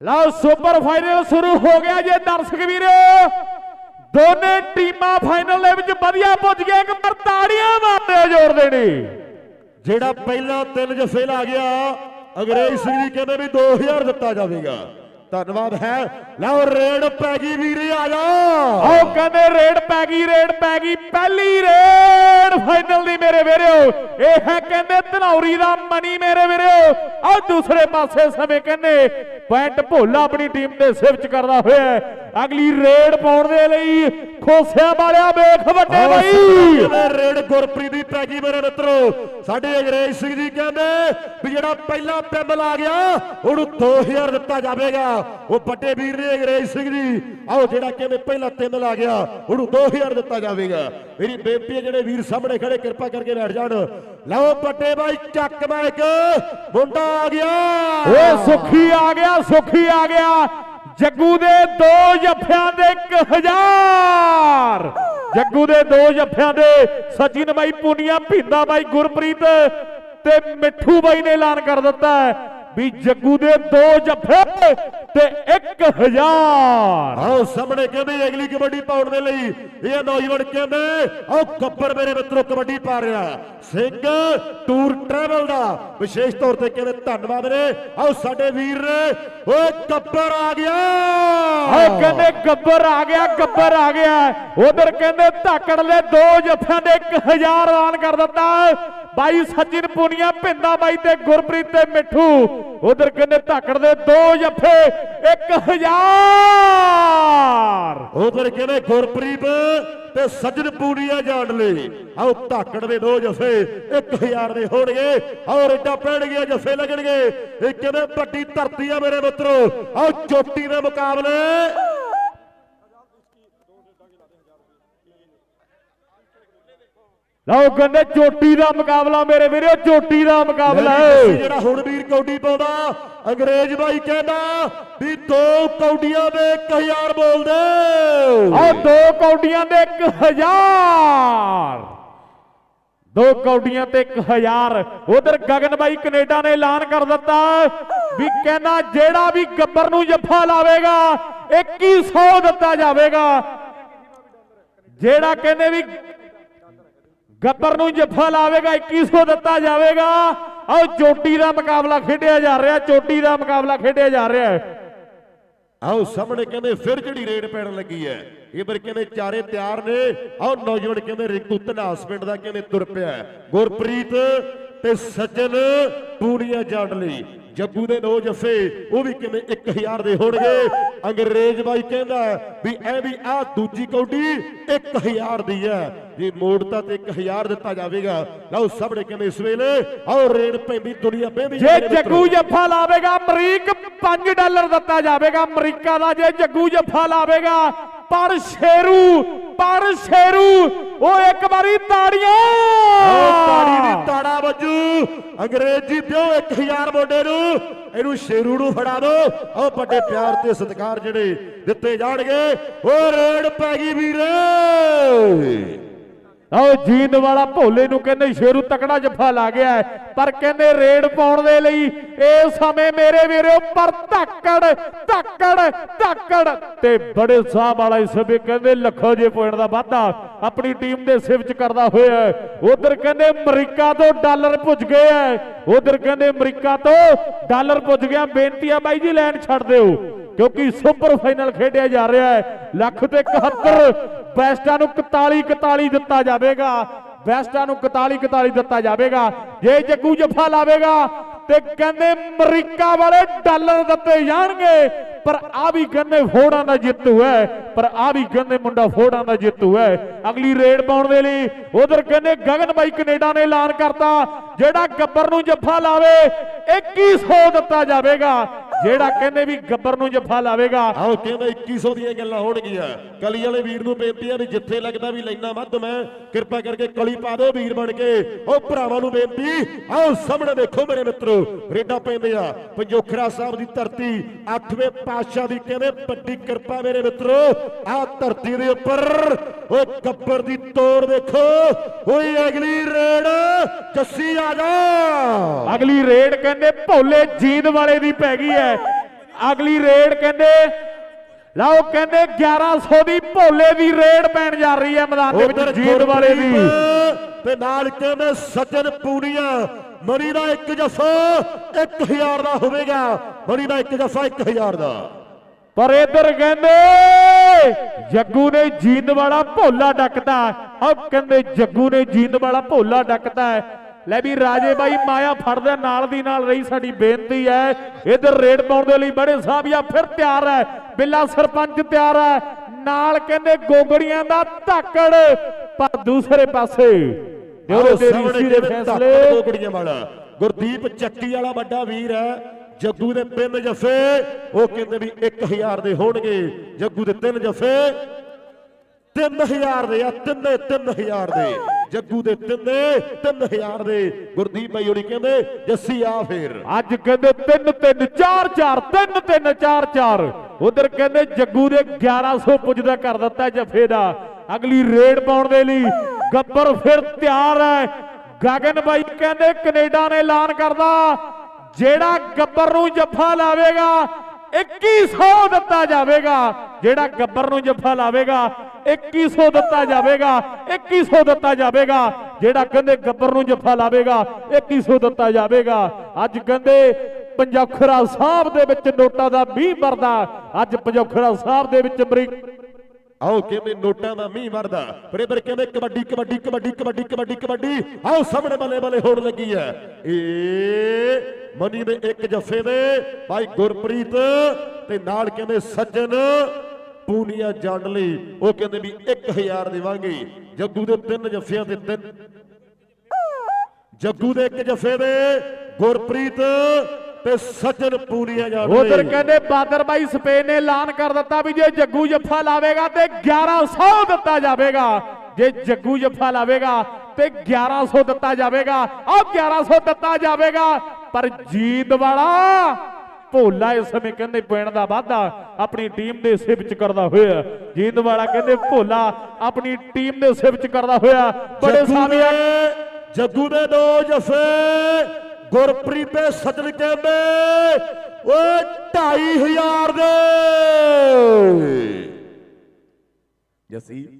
ਲਓ super final ਸ਼ੁਰੂ ਹੋ ਗਿਆ ਜੇ, ਦਰਸ਼ਕ ਵੀਰੋ। ਦੋਨੇ ਟੀਮਾਂ ਫਾਈਨਲ ਦੇ ਵਿੱਚ ਵਧੀਆ ਪੁੱਜ ਗਏ ਇੱਕ ਪਰ ਤਾੜੀਆਂ ਮਾਰਦੇ ਜੋੜਦੇ ਦੇਣੀ ਜਿਹੜਾ ਪਹਿਲਾ ਤਿੰਨ ਜਫੇ ਲਾ ਗਿਆ, ਅੰਗਰੇਜ਼ ਸਿੰਘ ਜੀ ਕਹਿੰਦੇ ਵੀ 2000 ਦਿੱਤਾ ਜਾਵੇਗਾ। ਧੰਨਵਾਦ ਹੈ। ਲਓ, ਰੇਡ ਪੈ ਗਈ ਵੀਰੇ, ਆ ਜਾ। ਆਓ, ਕਹਿੰਦੇ ਰੇਡ ਪੈ ਗਈ, ਰੇਡ ਪੈ ਗਈ, ਪਹਿਲੀ ਰੇਡ ਫਾਈਨਲ ਦੀ ਮੇਰੇ ਵੀਰੋ। ਇਹ ਹੈ ਕਹਿੰਦੇ ਧਨੌਰੀ ਦਾ ਮਨੀ ਮੇਰੇ ਵੀਰੋ। ਆਹ ਦੂਸਰੇ ਪਾਸੇ ਸਮੇਂ ਕਹਿੰਦੇ ਪੁਆਇੰਟ ਭੋਲਾ ਆਪਣੀ ਟੀਮ ਦੇ ਸਿਰ ਚ ਕਰਦਾ ਹੋਇਆ ਅਗਲੀ ਰੇਡ ਪਾਉਣ ਦੇ ਲਈ ਖੋਸਿਆਂ ਵਾਲਿਆ ਵੇਖ ਵੱਡੇ ਬਾਈ। ਰੇਡ ਗੁਰਪ੍ਰੀਤ ਦੀ ਪੈ ਗਈ ਮੇਰੇ ਮਿੱਤਰੋ। ਸਾਡੇ ਅੰਗਰੇਜ਼ ਸਿੰਘ ਜੀ ਕਹਿੰਦੇ ਵੀ ਜਿਹੜਾ ਪਹਿਲਾ ਪਿੰਡ ਲਾ ਗਿਆ ਉਹਨੂੰ 2000 ਦਿੱਤਾ ਜਾਵੇਗਾ। ਉਹ ਵੱਡੇ ਵੀਰ ਨੇ ਅੰਗਰੇਜ਼ ਸਿੰਘ ਜੀ। ਆਓ ਜਿਹੜਾ ਕਹਿੰਦੇ ਪਹਿਲਾ ਤਿੰਨ ਲਾ ਗਿਆ ਉਹਨੂੰ 2000 ਦਿੱਤਾ ਜਾਵੇਗਾ। ਮੇਰੀ ਬੇਨਤੀ ਹੈ ਜਿਹੜੇ ਵੀਰ ਸਾਹਮਣੇ ਖੜੇ ਕਿਰਪਾ ਕਰਕੇ ਬੈਠ ਜਾਣ। ਲਓ ਵੱਡੇ ਬਾਈ ਚੱਕ ਮੈਕ ਮੁੰਡਾ ਆ ਗਿਆ। ਓਏ ਸੁਖੀ ਆ ਗਿਆ ਸੁਖੀ ਆ ਗਿਆ। ਜੱਗੂ ਦੇ ਦੋ ਜੱਫਿਆਂ ਦੇ 1000 ਜੱਗੂ ਦੇ ਦੋ ਜੱਫਿਆਂ ਦੇ ਸਚਿਨ ਬਾਈ ਪੁਨੀਆ, ਭਿੰਦਾ ਬਾਈ ਗੁਰਪ੍ਰੀਤ ਤੇ ਮਿੱਠੂ ਬਾਈ ਨੇ ਐਲਾਨ ਕਰ ਦਿੱਤਾ ਵੀ ਜੱਗੂ ਦੇ ਦੋ ਜੱਫੇ ਤੇ 1000 ਆਓ ਸਾਹਮਣੇ ਕਹਿੰਦੇ ਅਗਲੀ ਕਬੱਡੀ ਪਾਉਣ ਦੇ ਲਈ। ਇਹ ਨੌਜਵਾਨ ਕਹਿੰਦੇ ਆਓ ਗੱਬਰ ਮੇਰੇ ਮਿੱਤਰੋ ਕਬੱਡੀ ਪਾ ਰਿਹਾ ਸਿੰਘ ਟੂਰ ਟਰੈਵਲ ਦਾ। ਵਿਸ਼ੇਸ਼ ਤੌਰ ਤੇ ਕਹਿੰਦੇ ਧੰਨਵਾਦ ਨੇ ਆਓ ਸਾਡੇ ਵੀਰ ਨੇ ਓਏ ਗੱਬਰ ਆ ਗਿਆ। ਆਹ ਕਹਿੰਦੇ ਗੱਬਰ ਆ ਗਿਆ ਗੱਬਰ ਆ ਗਿਆ। ਉਧਰ ਕਹਿੰਦੇ ਧਾਕੜ ਦੇ ਦੋ ਜੱਫਿਆਂ ਦੇ 1000 ਐਲਾਨ ਕਰ ਦਿੱਤਾ। ਬਾਈ ਸੱਜਣ ਪੁਨੀਆ ਭਿੰਦਾ ਬਾਈ ਤੇ ਗੁਰਪ੍ਰੀਤ ਤੇ ਮਿੱਠੂ। ਉਧਰ ਕਹਿੰਦੇ ਧਾਕੜ ਦੇ ਦੋ ਜੱਫੇ 1000 ਉਧਰ ਕਹਿੰਦੇ ਗੁਰਪ੍ਰੀਤ ਤੇ ਸੱਜਣ ਪੂਰੀਆ ਜਾਣ ਲਈ। ਆਓ ਧਾਕੜ ਦੇ ਦੋ ਜਫੇ 1000 ਦੇ ਹੋਣਗੇ ਔਰ ਏਡਾ ਪੈਣਗੇ, ਜਫੇ ਲੱਗਣਗੇ। ਇਹ ਕਹਿੰਦੇ ਵੱਡੀ ਧਰਤੀ ਆ ਮੇਰੇ ਮਿੱਤਰੋ, ਆਓ ਚੋਟੀ ਦੇ ਮੁਕਾਬਲੇ। ਲਓ ਕਹਿੰਦੇ ਚੋਟੀ ਦਾ ਮੁਕਾਬਲਾ ਮੇਰੇ ਵੀਰੋ ਚੋਟੀ ਦਾ ਮੁਕਾਬਲਾ। ਜਿਹੜਾ ਹੁਣ ਵੀਰ ਕੌਡੀ ਪਾਉਂਦਾ ਅੰਗਰੇਜ਼ ਬਾਈ ਕਹਿੰਦਾ ਵੀ ਦੋ ਕੌਡੀਆਂ ਦੇ 1000 ਬੋਲਦੇ ਆਹ ਦੋ। ਕੌਡੀਆਂ ਦੇ 1000 ਦੋ ਕੌਡੀਆਂ ਤੇ 1000 ਉਧਰ ਗਗਨ ਬਾਈ ਕੈਨੇਡਾ ਨੇ ਐਲਾਨ ਕਰ ਦਿੱਤਾ ਵੀ ਕਹਿੰਦਾ ਜਿਹੜਾ ਵੀ ਗੱਬਰ ਨੂੰ ਜੱਫਾ ਲਾਵੇਗਾ 2100 ਦਿੱਤਾ ਜਾਵੇਗਾ। ਜਿਹੜਾ ਕਹਿੰਦੇ ਵੀ ਗੱਬਰ ਨੂੰ ਜੱਫਾ ਲਾਵੇਗਾ 2100 ਦਿੱਤਾ ਜਾਵੇਗਾ। ਆਹ ਚੋਟੀ ਦਾ ਮੁਕਾਬਲਾ ਖੇਡਿਆ ਜਾ ਰਿਹਾ, ਚੋਟੀ ਦਾ ਮੁਕਾਬਲਾ ਖੇਡਿਆ ਜਾ ਰਿਹਾ ਹੈ। ਆਓ ਸਾਹਮਣੇ ਕਹਿੰਦੇ ਫਿਰ ਜਿਹੜੀ ਰੇਡ ਪੈਣ ਲੱਗੀ ਹੈ, ਇਹ ਪਰ ਕਹਿੰਦੇ ਚਾਰੇ ਤਿਆਰ ਨੇ। ਆਓ ਨੌਜਵਾਨ ਕਹਿੰਦੇ ਰਿੰਕੂ ਧਨਾਸ ਪਿੰਡ ਦਾ ਕਹਿੰਦੇ ਤੁਰ ਪਿਆ ਗੁਰਪ੍ਰੀਤ ਤੇ ਸੱਜਣ ਪੂਰੀਆਂ ਜਾਣ ਲਈ। ਜੱਗੂ ਦੇ ਨੋ ਜੱਫੇ, ਉਹ ਵੀ ਕਿਵੇਂ 1000 ਦੇ ਹੋਣਗੇ। ਅੰਗਰੇਜ਼ ਬਾਈ ਕਹਿੰਦਾ ਵੀ ਐ ਵੀ ਆ ਦੂਜੀ ਕੌਡੀ 1000 ਦੀ ਹੈ। ਜੇ ਮੋੜਤਾ ਤੇ 1000 ਦਿੱਤਾ ਜਾਵੇਗਾ। ਲਓ ਸਾਹਮਣੇ ਕਹਿੰਦੇ ਇਸ ਵੇਲੇ ਆਓ ਰੇਡ ਪੈਂਦੀ ਦੁਨੀਆ ਪੈਂਦੀ ਜੇ ਜੱਗੂ ਜੱਫਾ ਲਾਵੇਗਾ ਅਮਰੀਕ 5 ਡਾਲਰ ਦਿੱਤਾ ਜਾਵੇਗਾ। ਅਮਰੀਕਾ ਦਾ ਜੇ ਜੱਗੂ ਜੱਫਾ ਲਾਵੇਗਾ ਪਰ ਸ਼ੇਰੂ ਪਰ ਸ਼ੇਰੂ ਉਹ ਇੱਕ ਵਾਰੀ ਤਾੜੀਆਂ! ਤਾੜੀ ਦੀ ਤਾੜਾ ਵੱਜੂ। ਅੰਗਰੇਜ਼ੀ ਦਿਓ 1000 ਮੋਢੇ ਨੂੰ। ਇਹਨੂੰ ਸ਼ੇਰੂ ਨੂੰ ਫੜਾ ਦਿਓ ਆਓ ਵੱਡੇ ਪਿਆਰ ਤੇ ਸਤਿਕਾਰ ਜਿਹੜੇ ਦਿੱਤੇ ਜਾਣਗੇ। ਉਹ ਰੇਡ ਪੈ ਗਈ ਵੀਰੇ। ਆਓ ਜੀਂਦ ਵਾਲਾ ਭੋਲੇ ਨੂੰ ਕਹਿੰਦੇ ਸ਼ੇਰੂ ਤਕੜਾ ਜੱਫਾ ਲਾ ਗਿਆ ਪਰ ਕਹਿੰਦੇ ਰੇਡ ਪਾਉਣ ਦੇ ਲਈ ਇਹ ਸਮੇਂ ਮੇਰੇ ਵੀਰੋ ਪਰ ਧੱਕੜ ਧੱਕੜ ਧੱਕੜ। ਤੇ ਬੜੇ ਸਾਹ ਵਾਲਾ ਇਸ ਸਮੇਂ ਕਹਿੰਦੇ ਲੱਖੋ ਜੇ ਪੁਆਇੰਟ ਦਾ ਵਾਧਾ ਆਪਣੀ ਟੀਮ ਦੇ ਸਿਰ ਚ ਕਰਦਾ ਹੋਇਆ ਉਧਰ ਕਹਿੰਦੇ ਅਮਰੀਕਾ ਤੋਂ ਡਾਲਰ ਪੁੱਜ ਗਏ ਐ ਉਧਰ ਕਹਿੰਦੇ ਅਮਰੀਕਾ ਤੋਂ ਡਾਲਰ ਪੁੱਜ ਗਿਆ। ਬੇਨਤੀ ਆ ਬਾਈ ਜੀ ਲੈਣ ਛੱਡ ਦਿਓ। ਕਿਉਂਕਿ ਸੁਪਰ ਫਾਈਨਲ ਖੇਡਿਆ ਜਾ ਰਿਹਾ ਹੈ। ਲੱਖ ਤੇ 71 ਬੈਸਟਾਂ ਨੂੰ 41 41 ਦਿੱਤਾ ਜਾਵੇਗਾ। ਬੈਸਟਾਂ ਨੂੰ 41 41 ਦਿੱਤਾ ਜਾਵੇਗਾ। ਜੇ ਜੱਗੂ ਜੱਫਾ ਲਾਵੇਗਾ ਤੇ ਕਹਿੰਦੇ ਅਮਰੀਕਾ ਵਾਲੇ ਡਾਲਰ ਦਿੱਤੇ ਜਾਣਗੇ। ਪਰ ਆ ਵੀ ਕਹਿੰਦੇ ਫੋੜਾਂ ਦਾ ਜੇਤੂ ਹੈ। ਪਰ ਆ ਵੀ ਕਹਿੰਦੇ ਮੁੰਡਾ ਫੋੜਾਂ ਦਾ ਜੇਤੂ ਹੈ। ਅਗਲੀ ਰੇਡ ਪਾਉਣ ਦੇ ਲਈ ਉਧਰ ਕਹਿੰਦੇ ਗਗਨ ਬਾਈ ਕੈਨੇਡਾ ਨੇ ਐਲਾਨ ਕਰਤਾ। ਜਿਹੜਾ ਗੱਬਰ ਨੂੰ ਜੱਫਾ ਲਾਵੇ 2100 ਦਿੱਤਾ ਜਾਵੇਗਾ। ਜਿਹੜਾ ਕਹਿੰਦੇ ਵੀ ਗੱਬਰ ਨੂੰ ਜੱਫਾ ਲਾਵੇਗਾ। ਆਓ ਕਹਿੰਦੇ 2100 ਦੀਆਂ ਗੱਲਾਂ ਹੋਣਗੀਆਂ। ਕਲੀ ਵਾਲੇ ਵੀਰ ਨੂੰ ਬੇਨਤੀ ਆ ਵੀ ਜਿੱਥੇ ਲੱਗਦਾ ਵੀ ਲੈਣਾ ਵੱਧ ਮੈਂ ਕਿਰਪਾ ਕਰਕੇ ਕਲੀ ਪਾ ਦਿਓ ਵੀਰ ਬਣ ਕੇ। ਉਹ ਭਰਾਵਾਂ ਨੂੰ ਬੇਨਤੀ ਆਓ ਸਾਹਮਣੇ ਦੇਖੋ ਮੇਰੇ ਮਿੱਤਰੋ ਰੇਡਾ ਪੈਂਦੇ ਆ। ਪੰਜੋਖਰਾ ਸਾਹਿਬ ਦੀ ਧਰਤੀ 8ਵੇਂ ਪਾਤਸ਼ਾਹ ਦੀ ਕਹਿੰਦੇ ਵੱਡੀ ਕਿਰਪਾ ਮੇਰੇ ਮਿੱਤਰੋ ਆਹ ਧਰਤੀ ਦੇ ਉੱਪਰ ਓਏ ਗੱਬਰ ਦੀ ਤੋੜ ਦੇਖੋ। ਓਏ ਅਗਲੀ ਰੇਡ ਜੱਸੀ ਆ ਜਾ। ਅਗਲੀ ਰੇਡ ਕਹਿੰਦੇ ਭੋਲੇ ਜੀਂਦ ਵਾਲੇ ਦੀ ਪੈ ਗਈ ਹੈ। ਅਗਲੀ ਰੇਡ ਕਹਿੰਦੇ ਲਓ ਕਹਿੰਦੇ 1100 ਦੀ ਭੋਲੇ ਦੀ ਰੇਡ ਪੈਣ ਜਾ ਰਹੀ ਹੈ ਮੈਦਾਨ ਦੇ ਵਿੱਚ ਜੀਤ ਵਾਲੇ ਦੀ। ਤੇ ਨਾਲ ਕਹਿੰਦੇ ਸੱਜਣ ਪੂਨੀਆ ਮਣੀ ਦਾ ਇੱਕ ਜੱਫਾ 1000 ਦਾ ਹੋਵੇਗਾ। ਮਣੀ ਦਾ ਇੱਕ ਜੱਫਾ 1000 ਦਾ। ਪਰ ਇਧਰ ਕਹਿੰਦੇ ਜੱਗੂ ਨੇ ਜੀਂਦ ਵਾਲਾ ਭੋਲਾ ਡੱਕਦਾ। ਉਹ ਕਹਿੰਦੇ ਜੱਗੂ ਨੇ ਜੀਂਦ ਵਾਲਾ ਭੋਲਾ ਡੱਕਦਾ। ਲੈ ਵੀ ਰਾਜੇ ਬਾਈ ਮਾਇਆ ਫੜਦਾ ਨਾਲ ਦੀ ਨਾਲ ਰਹੀ ਸਾਡੀ ਬੇਨਤੀ ਹੈ। ਇਧਰ ਰੇਡ ਪਾਉਣ ਦੇ ਲਈ ਬੜੇ ਸਾਹਿਬਿਆ ਫਿਰ ਤਿਆਰ ਹੈ। ਬਿੱਲਾ ਸਰਪੰਚ ਤਿਆਰ ਹੈ। ਨਾਲ ਕਹਿੰਦੇ ਗੋਗੜੀਆਂ ਦਾ ਧਾਕੜ ਪਰ ਦੂਸਰੇ ਪਾਸੇ ਦਿਉਰੇ ਆਓ ਦੇ ਫੈਸਲੇ ਗੋਗੜੀਆਂ ਵਾਲਾ। ਗੁਰਦੀਪ ਚੱਕੀ ਵਾਲਾ ਵੱਡਾ ਵੀਰ ਹੈ। ਜੱਗੂ ਦੇ ਤਿੰਨ ਜੱਫੇ। ਉਹ ਕਹਿੰਦੇ ਵੀ 1000 ਦੇ ਹੋਣਗੇ। ਜੱਗੂ ਦੇ ਤਿੰਨ ਜੱਫੇ। 3000 ਦੇ ਆ ਤਿੰਨੇ 3000 ਦੇ। ਜੱਗੂ ਦੇ ਤਿੰਨੇ 3000 ਦੇ। ਗੁਰਦੀਪ ਭਾਈ ਹੋਣੀ ਕਹਿੰਦੇ, ਜੱਸੀ ਆ ਫੇਰ। ਅੱਜ ਕਹਿੰਦੇ 3 3 4 4 3 3 4 4 ਉਧਰ ਕਹਿੰਦੇ ਜੱਗੂ ਦੇ 1100 ਪੁੱਜਦਾ ਕਰ ਦਿੱਤਾ ਜਫੇ ਦਾ ਅਗਲੀ ਰੇਡ ਪਾਉਣ ਦੇ ਲਈ ਗੱਬਰ ਫਿਰ ਤਿਆਰ ਹੈ। ਗਗਨ ਬਾਈ ਕਹਿੰਦੇ ਕੈਨੇਡਾ ਨੇ ਐਲਾਨ ਕਰਦਾ। ਜਿਹੜਾ ਗੱਬਰ ਨੂੰ ਜੱਫਾ ਲਾਵੇਗਾ 2100 ਦਿੱਤਾ ਜਾਵੇਗਾ। ਜਿਹੜਾ ਗੱਬਰ ਨੂੰ ਜੱਫਾ ਲਾਵੇਗਾ 2100 ਦਿੱਤਾ ਜਾਵੇਗਾ 2100 ਦਿੱਤਾ ਜਾਵੇਗਾ, ਜਿਹੜਾ ਕਹਿੰਦੇ ਗੱਬਰ ਨੂੰ ਜੱਫਾ ਲਾਵੇਗਾ 2100 ਦਿੱਤਾ ਜਾਵੇਗਾ। ਅੱਜ ਕਹਿੰਦੇ ਪੰਜੋਖਰਾ ਸਾਹਿਬ ਦੇ ਵਿੱਚ ਨੋਟਾਂ ਦਾ ਮੀਂਹ ਵਰਦਾ ਅੱਜ ਪੰਜੋਖਰਾ ਸਾਹਿਬ ਦੇ ਵਿੱਚ ਅਮਰੀਕ ਆਓ ਕਹਿੰਦੇ ਨੋਟਾਂ ਦਾ ਮੀਂਹ ਵਰਦਾ ਬਰੇਬਰ ਕਹਿੰਦੇ ਕਬੱਡੀ ਕਬੱਡੀ ਕਬੱਡੀ ਕਬੱਡੀ ਕਬੱਡੀ ਕਬੱਡੀ, ਆਓ ਸਾਹਮਣੇ ਬੱਲੇ ਬੱਲੇ ਹੋਣ ਲੱਗੀ ਹੈ। ਇਹ ਮਨੀ ਦੇ ਇੱਕ ਜੱਫੇ ਦੇ, ਭਾਈ ਗੁਰਪ੍ਰੀਤ ਤੇ ਨਾਲ ਕਹਿੰਦੇ ਸੱਜਣ ਪੂਨੀਆ ਜੰਡ ਲਈ। ਉਹ ਕਹਿੰਦੇ ਵੀ 1000 ਦੇਵਾਂਗੇ। ਜੱਗੂ ਦੇ ਤਿੰਨ ਜੱਫਿਆਂ ਤੇ ਤਿੰਨ। ਜੱਗੂ ਦੇ ਇੱਕ ਜੱਫੇ ਦੇ ਗੁਰਪ੍ਰੀਤ ਤੇ ਸੱਜਣ ਪੂਨੀਆ ਜੰਡ ਉਧਰ ਕਹਿੰਦੇ, ਬਾਦਰ ਬਾਈ ਸਪੇਨ ਨੇ ਐਲਾਨ ਕਰ ਦਿੱਤਾ ਵੀ ਜੇ ਜੱਗੂ ਜੱਫਾ ਲਾਵੇਗਾ ਤੇ 1100 ਦਿੱਤਾ ਜਾਵੇਗਾ। ਜੇ ਜੱਗੂ ਜੱਫਾ ਲਾਵੇਗਾ ਤੇ 1100 ਦਿੱਤਾ ਜਾਵੇਗਾ। ਆਹ 1100 ਦਿੱਤਾ ਜਾਵੇਗਾ। ਪਰ ਜੀਤ ਵਾਲਾ ਭੋਲਾ ਇਸ ਸਮੇਂ ਕਹਿੰਦੇ ਪੈਣ ਦਾ ਵਾਅਦਾ ਆਪਣੀ ਟੀਮ ਦੇ ਹਿੱਸੇ ਵਿੱਚ ਕਰਦਾ ਹੋਇਆ। ਜੀਤ ਵਾਲਾ ਕਹਿੰਦੇ ਭੋਲਾ ਆਪਣੀ ਟੀਮ ਦੇ ਹਿੱਸੇ ਵਿੱਚ ਕਰਦਾ ਹੋਇਆ। ਬੜੇ ਸਾਮੀਆਂ ਦੇ- ਜੱਗੂ ਦੇ ਦੋ ਜਫੇ ਗੁਰਪ੍ਰੀਤ ਦੇ ਸੱਜਣ ਕਹਿੰਦੇ ਓਏ 2500 ਦੇ। ਜਸੀ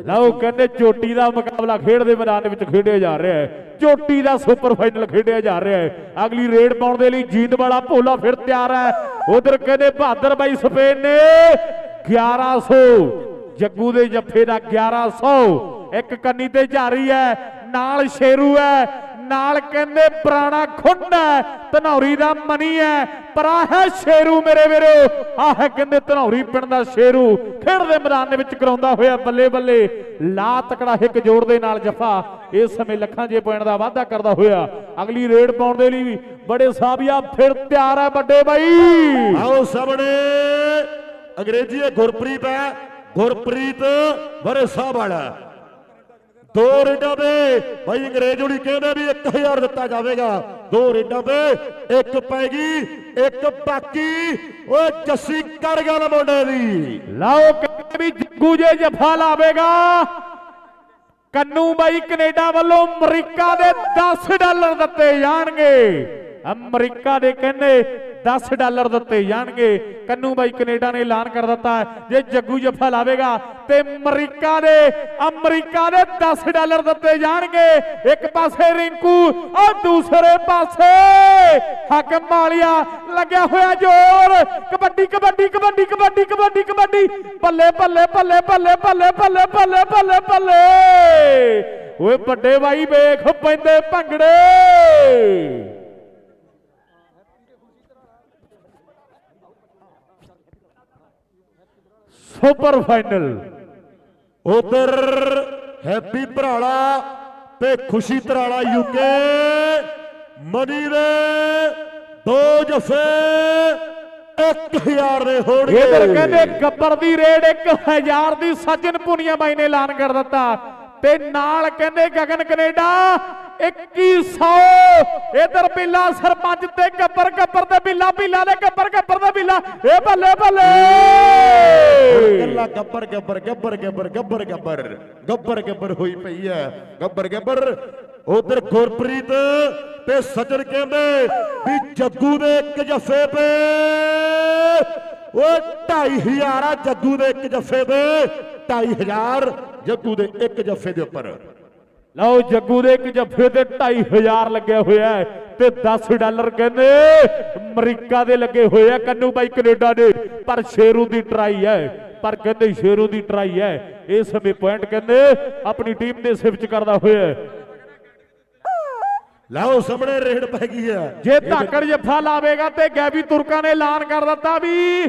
ਲਓ ਕਹਿੰਦੇ ਚੋਟੀ ਦਾ ਮੁਕਾਬਲਾ ਖੇਡ ਦੇ ਮੈਦਾਨ ਦੇ ਵਿੱਚ ਖੇਡਿਆ ਜਾ ਰਿਹਾ ਹੈ। ਚੋਟੀ ਦਾ ਸੁਪਰ ਫਾਈਨਲ ਖੇਡਿਆ ਜਾ ਰਿਹਾ ਹੈ। ਅਗਲੀ ਰੇਡ ਪਾਉਣ ਦੇ ਲਈ ਜੀਤ ਵਾਲਾ ਭੋਲਾ ਫਿਰ ਤਿਆਰ ਹੈ। ਉਧਰ ਕਹਿੰਦੇ ਬਹਾਦਰ ਬਾਈ ਸਪੇਨ ਨੇ 1100 ਜੱਗੂ ਦੇ ਜੱਫੇ ਦਾ 1100 ਇੱਕ ਕੰਨੀ ਤੇ ਜਾਰੀ ਹੈ, ਨਾਲ ਸ਼ੇਰੂ ਹੈ। ਨਾਲ ਕਹਿੰਦੇ, ਪੁਰਾਣਾ ਖੁੰਡ ਧਨੌਰੀ ਦਾ ਮਨੀ ਹੈ, ਪਰ ਆਹ ਸ਼ੇਰੂ ਮੇਰੇ ਵੀਰੋ। ਆਹ ਕਹਿੰਦੇ, ਧਨੌਰੀ ਪਿੰਡ ਦਾ ਸ਼ੇਰੂ। ਖੇਡ ਦੇ ਮੈਦਾਨ ਦੇ ਵਿੱਚ ਕਰਾਉਂਦਾ ਹੋਇਆ ਬੱਲੇ ਬੱਲੇ ਲਾ ਤਕੜਾ ਇੱਕ ਜੋੜ ਦੇ ਨਾਲ ਜਫਾ। ਇਸ ਸਮੇਂ ਲੱਖਾਂ ਜੇ ਪੁਆਇੰਟ ਦਾ ਵਾਅਦਾ ਕਰਦਾ ਹੋਇਆ। ਅਗਲੀ ਰੇਡ ਪਾਉਣ ਦੇ ਲਈ ਵੀ ਬੜੇ ਸਾਬੀਆ ਫਿਰ ਤਿਆਰ ਹੈ ਵੱਡੇ ਬਾਈ। ਆਓ ਸਾਹਮਣੇ, ਅੰਗਰੇਜ਼ੀ ਦੇ ਗੁਰਪ੍ਰੀਤ ਹੈ, ਗੁਰਪ੍ਰੀਤ ਬਰੇ ਸਾਹਿਬ ਵਾਲਾ। ਦੋ ਰੇਡਾਂ ਦੇ ਭਾਈ ਅੰਗਰੇਜ਼ ਹੁਣੀ ਕਹਿੰਦੇ ਵੀ 1000 ਦਿੱਤਾ ਜਾਵੇਗਾ। ਦੋ ਰੇਡਾਂ ਦੇ ਇੱਕ ਪੈ ਗਈ, ਇੱਕ ਬਾਕੀ। ਓਏ ਜੱਸੀ ਕਰ ਗੱਲ ਮੁੰਡੇ ਦੀ। ਲਓ ਕਹਿੰਦੇ ਵੀ ਜੱਗੂ ਜੇ ਜਫਾ ਲਾਵੇਗਾ। ਕੰਨੂ ਬਾਈ ਕੈਨੇਡਾ ਵੱਲੋਂ ਅਮਰੀਕਾ ਦੇ 10 ਡਾਲਰ ਦਿੱਤੇ ਜਾਣਗੇ। ਅਮਰੀਕਾ ਦੇ ਕਹਿੰਦੇ 10 ਡਾਲਰ ਦਿੱਤੇ ਜਾਣਗੇ। ਕੰਨੂ ਬਾਈ ਕੈਨੇਡਾ ਨੇ ਐਲਾਨ ਕਰ ਦਿੱਤਾ ਜੇ ਜੱਗੂ ਜਫਾ ਲਾਵੇਗਾ ਤੇ ਅਮਰੀਕਾ ਦੇ ਅਮਰੀਕਾ ਦੇ 10 ਡਾਲਰ ਦਿੱਤੇ ਜਾਣਗੇ। ਇੱਕ ਪਾਸੇ ਰਿੰਕੂ ਔਰ ਦੂਸਰੇ ਪਾਸੇ ਹਾਕਮ ਮਾਲੀਆ ਲੱਗਿਆ ਹੋਇਆ ਜ਼ੋਰ। ਕਬੱਡੀ ਕਬੱਡੀ ਕਬੱਡੀ ਕਬੱਡੀ ਕਬੱਡੀ ਕਬੱਡੀ। ਬੱਲੇ ਬੱਲੇ ਬੱਲੇ ਬੱਲੇ ਬੱਲੇ ਬੱਲੇ ਬੱਲੇ ਬੱਲੇ ਬੱਲੇ ਓਏ ਵੱਡੇ ਬਾਈ ਵੇਖ ਪੈਂਦੇ ਭੰਗੜੇ। Super final. ਉਧਰ ਹੈਪੀ ਭਰਾਲਾ ਤੇ ਖੁਸ਼ੀ ਧਰਾਲਾ ਯੂਕੇ ਮਨੀ ਦੇ ਦੋ ਜਫੇ 1000 ਦੇ ਹੋਣਗੇ। ਇਧਰ ਕਹਿੰਦੇ ਗੱਬਰ ਦੀ ਰੇਡ 1000 ਦੀ ਸੱਜਣ ਪੁਨੀਆ ਬਾਈ ਨੇ ਐਲਾਨ ਕਰ ਦਿੱਤਾ। ਤੇ ਨਾਲ ਕਹਿੰਦੇ ਗਗਨ ਕੈਨੇਡਾ 2100 ਇਧਰ ਬਿੱਲਾ ਸਰਪੰਚ ਤੇ ਗੱਬਰ ਗੱਬਰ ਤੇ ਬਿੱਲਾ ਬਿੱਲਾ ਦੇ ਗੱਬਰ ਗੱਬਰ ਦੇ ਬਿੱਲਾ। ਇਹ ਬੱਲੇ ਬੱਲੇ। ਗੱਲਾਂ ਗੱਬਰ ਗੱਬਰ ਗੱਬਰ ਗੱਬਰ ਗੱਬਰ ਗੱਬਰ। ਗੱਬਰ ਗੱਬਰ ਹੋਈ ਪਈ ਹੈ। ਗੱਬਰ ਗੱਬਰ, ਉਧਰ ਗੁਰਪ੍ਰੀਤ ਤੇ ਸੱਜਣ ਕਹਿੰਦੇ ਵੀ ਜੱਗੂ ਦੇ ਇੱਕ ਜੱਫੇ ਤੇ। ਉਹ 2500 ਆ ਜੱਗੂ ਦੇ ਇੱਕ ਜੱਫੇ ਤੇ 2500 ਜੱਗੂ ਦੇ ਇੱਕ ਜੱਫੇ ਦੇ ਉੱਪਰ। ਲਓ ਜੱਗੂ ਦੇ ਇੱਕ ਜੱਫੇ ਤੇ 2500 ਲੱਗਿਆ ਹੋਇਆ ਤੇ 10 ਡਾਲਰ ਕਹਿੰਦੇ ਅਮਰੀਕਾ ਦੇ ਲੱਗੇ ਹੋਏ ਆ ਕੰਨੂ ਬਾਈ ਕੈਨੇਡਾ ਦੇ। ਪਰ ਸ਼ੇਰੂ ਦੀ ਟਰਾਈ ਹੈ। ਪਰ ਕਹਿੰਦੇ ਸ਼ੇਰੂ ਦੀ ਟਰਾਈ ਹੈ। ਇਸ ਸਮੇਂ ਪੁਆਇੰਟ ਕਹਿੰਦੇ ਆਪਣੀ ਟੀਮ ਦੇ ਸਿਫਤ ਕਰਦਾ ਹੋਇਆ ਲਓ ਸਾਹਮਣੇ ਰੇਡ ਪੈ ਗਈ ਹੈ। ਜੇ ਧਾਕੜ ਜੱਫਾ ਲਾਵੇਗਾ ਤੇ ਗੈਵੀ ਤੁਰਕਾ ਨੇ ਐਲਾਨ ਕਰ ਦਿੱਤਾ ਵੀ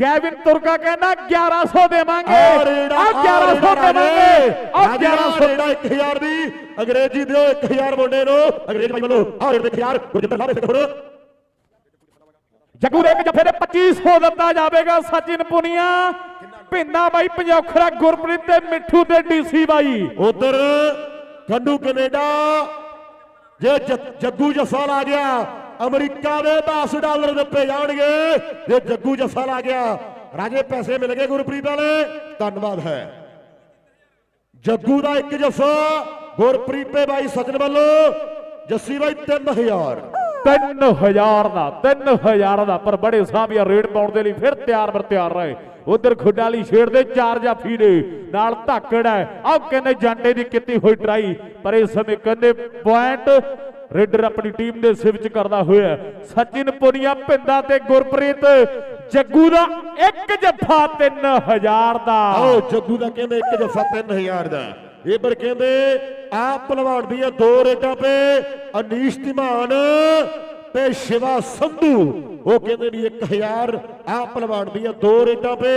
ਗੈਵਿਨ ਤੁਰਕਾ ਕਹਿੰਦਾ 1100 ਦੇਵਾਂਗੇ। ਆ ਰੇੜਾ ਆ 1100 ਦੇਵਾਂਗੇ। ਆ 1100 ਰੇੜਾ 1000 ਦੀ ਅੰਗਰੇਜ਼ੀ ਦਿਓ 1000 ਮੁੰਡੇ ਨੂੰ। ਅੰਗਰੇਜ਼ ਭਾਈ ਵੱਲੋਂ ਆ ਦੇ 1000 ਗੁਰਜਿੰਦਰ ਸਾਹਿਬ ਇੱਥੇ ਖੜੋ ਜੱਗੂ ਦੇ ਇੱਕ ਜੱਫੇ ਤੇ 2500 ਦਿੱਤਾ ਜਾਵੇਗਾ ਸਚਿਨ ਪੁਨੀਆ। ਭਿੰਦਾ ਬਾਈ ਪੰਜੋਖਰਾ ਗੁਰਪ੍ਰੀਤ ਤੇ ਮਿੱਠੂ ਤੇ ਡੀਸੀ ਬਾਈ। ਉਧਰ ਕੰਨੂ ਕੈਨੇਡਾ। ਜੇ ਜੱਗੂ ਜੱਫਾ ਲਾ ਗਿਆ ਅਮਰੀਕਾ ਦੇ 10 ਡਾਲਰ ਦਿੱਤੇ ਜਾਣਗੇ। ਜੇ ਜੱਗੂ ਜੱਫਾ ਲਾ ਗਿਆ, ਰਾਜੇ ਪੈਸੇ ਮਿਲ ਗਏ ਗੁਰਪ੍ਰੀਤ ਵਾਲੇ, ਧੰਨਵਾਦ ਹੈ। ਜੱਗੂ ਦਾ ਇੱਕ ਜੱਫਾ ਗੁਰਪ੍ਰੀਤ ਤੇ ਬਾਈ ਸਜਣ ਵੱਲੋਂ, ਜੱਸੀ ਬਾਈ 3000 3000 ਦਾ 3000 ਦਾ, ਪਰ ਬੜੇ ਸਾਹਮਣੇ ਰੇਡ ਪਾਉਣ ਦੇ ਲਈ ਫਿਰ ਤਿਆਰ ਬਰ ਤਿਆਰ ਰਹੇ। ਉਧਰ ਖੁੱਡਾ ਵਾਲੀ ਸ਼ੇਰ ਦੇ ਚਾਰ ਜਾਫੀ ਨੇ, ਨਾਲ ਧਾਕੜ ਹੈ। ਆਹ ਕਹਿੰਦੇ ਜਾਂਡੇ ਦੀ ਕੀਤੀ ਹੋਈ ਟਰਾਈ ਪਰ ਇਸ ਸਮੇਂ ਕਹਿੰਦੇ ਪੁਆਇੰਟ ਰੇਡਰ ਆਪਣੀ ਟੀਮ ਦੇ ਸਿਵਚ ਕਰਦਾ ਹੋਇਆ ਸਚਿਨ ਪੁਨੀਆ ਪਿੰਦਾ ਤੇ ਗੁਰਪ੍ਰੀਤ, ਜੱਗੂ ਦਾ ਇੱਕ ਜੱਫਾ 3000 ਦਾ। ਆਓ ਜੱਗੂ ਦਾ ਕਹਿੰਦੇ ਇੱਕ ਜੱਫਾ 3000 ਦਾ। ਇਹ ਪਰ ਕਹਿੰਦੇ ਆ ਪਹਿਲਵਾਨ ਦੀਆਂ ਦੋ ਰੇਡਾਂ ਪੇ ਅਨੀਸ਼ ਧੀਮਾਨ ਤੇ ਸ਼ਿਵਾ ਸੰਧੂ। ਉਹ ਕਹਿੰਦੇ ਵੀ 1000 ਆ ਪਹਿਲਵਾਨ ਦੀਆਂ ਦੋ ਰੇਡਾਂ ਪੇ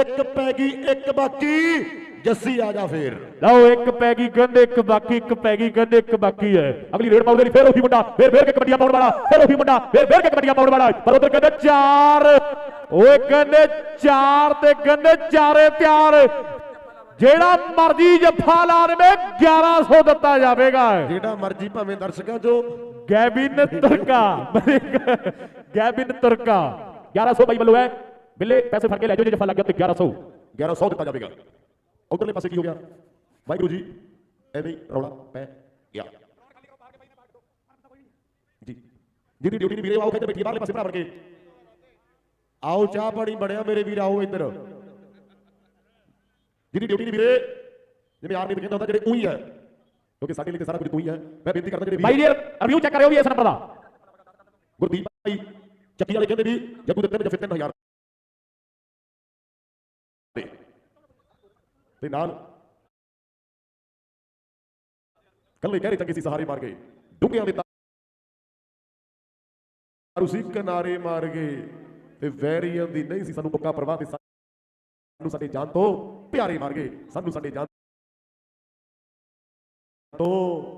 ਇੱਕ ਪੈ ਗਈ, ਇੱਕ ਬਾਕੀ। ਜੱਸੀ ਆ ਜਾ ਫੇਰ। ਲਓ ਇੱਕ ਪੈ ਗਈ ਕਹਿੰਦੇ ਇੱਕ ਬਾਕੀ ਇੱਕ ਪੈ ਗਈ ਕਹਿੰਦੇ ਇੱਕ ਬਾਕੀ ਹੈ। ਅਗਲੀ ਰੇਡ ਪਾਉਂਦੇ ਨਹੀਂ ਫਿਰ ਉਹੀ ਮੁੰਡਾ ਫਿਰ ਫਿਰ ਕੇ ਕਬੱਡੀਆਂ ਪਾਉਣ ਵਾਲਾ ਫਿਰ ਉਹੀ ਮੁੰਡਾ ਫਿਰ ਫਿਰ ਕੇ ਕਬੱਡੀਆਂ ਪਾਉਣ ਵਾਲਾ। ਪਰ ਉਧਰ ਕਹਿੰਦੇ ਚਾਰ। ਓਏ ਕਹਿੰਦੇ ਚਾਰ ਤੇ ਕਹਿੰਦੇ ਚਾਰੇ ਤਿਆਰ। ਜਿਹੜਾ ਮਰਜ਼ੀ ਜੱਫਾ ਲਾ ਦੇਵੇ 1100 ਦਿੱਤਾ ਜਾਵੇਗਾ। ਜਿਹੜਾ ਮਰਜ਼ੀ ਭਾਵੇਂ ਦਰਸ਼ਕਾਂ ਜੋ ਗੈਬਿਨ ਤੁਰਕਾ ਗੈਬਿਨ ਤੁਰਕਾ। 1100 ਬਾਈ ਵੱਲੋਂ ਹੈ। ਬਿੱਲੇ ਪੈਸੇ ਫੜ ਕੇ ਲੈ ਜਾਓ ਜੇ ਜੱਫਾ ਲੱਗ ਗਿਆ ਤੇ 1100 1100 ਦਿੱਤਾ ਜਾਵੇਗਾ। ਉਧਰਲੇ ਪਾਸੇ ਕੀ ਹੋ ਗਿਆ ਵਾਹਿਗੁਰੂ ਜੀ ਐਵੇਂ ਹੀ ਰੌਲਾ ਪੈ ਗਿਆ ਜੀ ਜਿਹਦੀ ਡਿਊਟੀ ਨਹੀਂ ਵੀਰੇ ਆਓ ਕਹਿੰਦੇ ਬੈਠੀ ਬਾਹਰਲੇ ਪਾਸੇ ਭਰਾ ਵੜ ਕੇ ਆਓ ਚਾਹ ਪਾਣੀ ਬਣਿਆ ਮੇਰੇ ਵੀਰ ਆਓ ਇੱਧਰ ਜਿਹਦੀ ਡਿਊਟੀ ਨਹੀਂ ਵੀਰੇ ਜਿਵੇਂ ਆਰਮੀ ਵਿੱਚ ਕਹਿੰਦਾ ਹੁੰਦਾ ਜਿਹੜੇ ਉਹੀ ਹੈ ਕਿਉਂਕਿ ਸਾਡੇ ਲਈ ਤੇ ਸਾਰਾ ਕੁਝ ਤੂੰ ਹੀ ਹੈ ਮੈਂ ਬੇਨਤੀ ਕਰਦਾ ਜਿਹੜੇ ਬਾਈ ਵੀਰ ਜੀ ਰਿਵਿਊ ਚੈੱਕ ਕਰਿਓ ਵੀ ਇਸ ਨੰਬਰ ਦਾ ਗੁਰਦੀਪ ਭਾਈ ਚੱਕੀ ਵਾਲੇ ਕਹਿੰਦੇ ਵੀ ਜੱਗੂ ਦੇ ਤਿੰਨ ਜਫੇ 3000 ਤੇ ਤੇ ਨਾਲ ਕੱਲੇ ਕਹਿ ਰਹੇ ਚੰਗੇ ਸੀ, ਸਹਾਰੇ ਮਾਰ ਗਏ। ਡੁੱਗਿਆਂ ਦੇ ਤਾਰੂ ਕਿਨਾਰੇ ਮਾਰ ਗਏ। ਤੇ ਵੈਰੀਆਂ ਦੀ ਨਹੀਂ ਸੀ, ਸਾਨੂੰ ਪੱਕਾ ਪ੍ਰਵਾਹ ਤੇ ਸਾਨੂੰ ਸਾਡੇ ਜਾਨ ਤੋਂ ਪਿਆਰੇ ਮਾਰ ਗਏ। ਸਾਨੂੰ ਸਾਡੇ ਜਾਨ ਤੋਂ